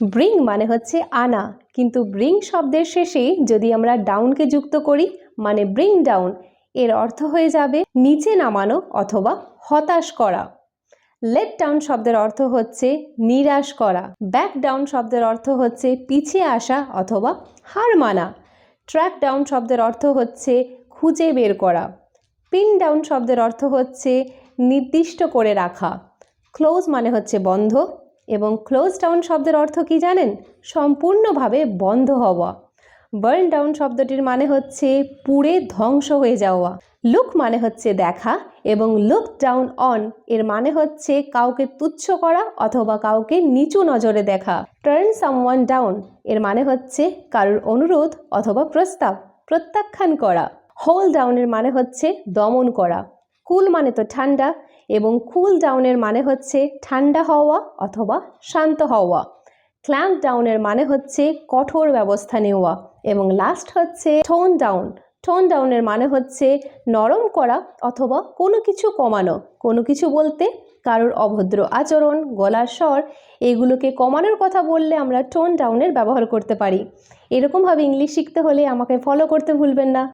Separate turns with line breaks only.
Bring মানে হচ্ছে আনা, কিন্তু ব্রিং শব্দের শেষে যদি আমরা ডাউনকে যুক্ত করি মানে ব্রিং ডাউন, এর অর্থ হয়ে যাবে নিচে নামানো অথবা হতাশ করা। লেট ডাউন শব্দের অর্থ হচ্ছে নিরাশ করা। ব্যাক ডাউন শব্দের অর্থ হচ্ছে পিছিয়ে আসা অথবা হার মানা। ট্র্যাক ডাউন শব্দের অর্থ হচ্ছে খুঁজে বের করা। পিন ডাউন শব্দের অর্থ হচ্ছে নির্দিষ্ট করে রাখা। ক্লোজ মানে হচ্ছে বন্ধ। এবং ক্লোজ ডাউন শব্দের অর্থ কি জানেন? সম্পূর্ণভাবে বন্ধ হওয়া। বার্ন ডাউন শব্দটির মানে হচ্ছে পুড়ে ধ্বংস হয়ে যাওয়া। লুক মানে হচ্ছে দেখা এবং লুক ডাউন অন এর মানে হচ্ছে কাউকে তুচ্ছ করা অথবা কাউকে নিচু নজরে দেখা। টার্ন সামওয়ান ডাউন এর মানে হচ্ছে কারোর অনুরোধ অথবা প্রস্তাব, প্রত্যাখ্যান করা। হোল ডাউনের মানে হচ্ছে দমন করা। কুল মানে তো ঠান্ডা এবং কুল ডাউনের মানে হচ্ছে ঠান্ডা হওয়া অথবা শান্ত হওয়া। ক্ল্যাম্প ডাউনের মানে হচ্ছে কঠোর ব্যবস্থা নেওয়া এবং লাস্ট হচ্ছে টোন ডাউন। টোন ডাউনের মানে হচ্ছে নরম করা অথবা কোনো কিছু কমানো। কোনো কিছু বলতে কারোর অভদ্র আচরণ, গলার স্বর, এগুলোকে কমানোর কথা বললে আমরা টোন ডাউনের ব্যবহার করতে পারি। এরকমভাবে ইংলিশ শিখতে হলে আমাকে ফলো করতে ভুলবেন না।